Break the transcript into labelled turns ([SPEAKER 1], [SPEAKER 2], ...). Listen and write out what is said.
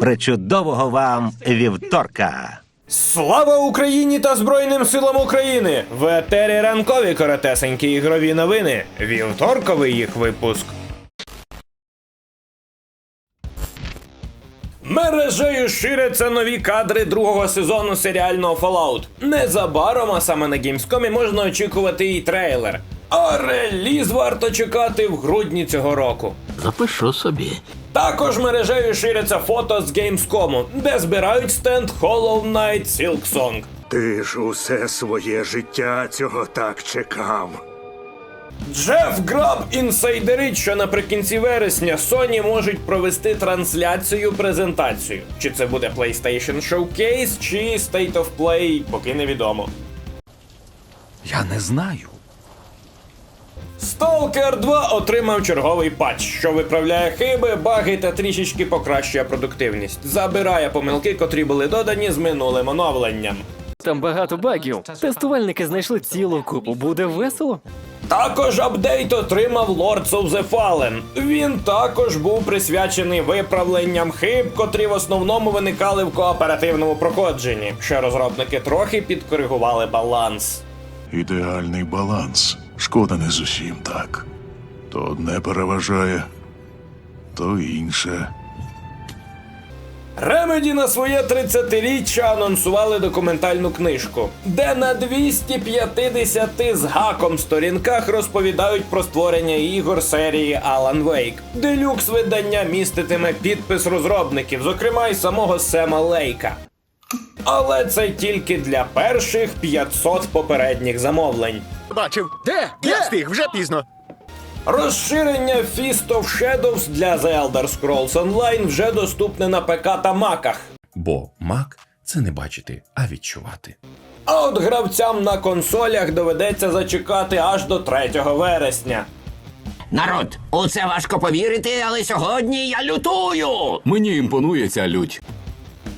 [SPEAKER 1] Причудового вам вівторка!
[SPEAKER 2] Слава Україні та Збройним силам України! В етері ранкові коротесенькі ігрові новини. Вівторковий їх випуск. Мережею ширяться нові кадри другого сезону серіального Fallout. Незабаром, а саме на Gamescom можна очікувати і трейлер. А реліз варто чекати в грудні цього року.
[SPEAKER 3] Запишу собі.
[SPEAKER 2] Також мережею ширяться фото з Gamescom, де збирають стенд Hollow Knight Silksong.
[SPEAKER 4] Ти ж усе своє життя цього так чекав.
[SPEAKER 2] Джеф Граб інсайдерить, що наприкінці вересня Sony можуть провести трансляцію презентацію. Чи це буде PlayStation Showcase, чи State of Play, поки невідомо.
[SPEAKER 5] Я не знаю.
[SPEAKER 2] Stalker 2 отримав черговий патч, що виправляє хиби, баги та трішечки покращує продуктивність. Забирає помилки, котрі були додані з минулим оновленням.
[SPEAKER 6] Там багато багів. Тестувальники знайшли цілу купу. Буде весело.
[SPEAKER 2] Також апдейт отримав Lords of the Fallen. Він також був присвячений виправленням хиб, котрі в основному виникали в кооперативному проходженні, що розробники трохи підкоригували баланс.
[SPEAKER 7] Ідеальний баланс. Шкода не з так. То одне переважає, то інше.
[SPEAKER 2] Ремеді на своє 30-річчя анонсували документальну книжку, де на 250 з гаком сторінках розповідають про створення ігор серії Alan Wake. Делюкс видання міститиме підпис розробників, зокрема й самого Сема Лейка. Але це тільки для перших 500 попередніх замовлень.
[SPEAKER 8] Бачив. Де? Я встиг, вже пізно.
[SPEAKER 2] Розширення Fist of Shadows для The Elder Scrolls Online вже доступне на ПК та Маках.
[SPEAKER 5] Бо мак це не бачити, а відчувати.
[SPEAKER 2] А от гравцям на консолях доведеться зачекати аж до 3 вересня.
[SPEAKER 3] Народ, у це важко повірити, але сьогодні я лютую. Мені імпонує ця лють.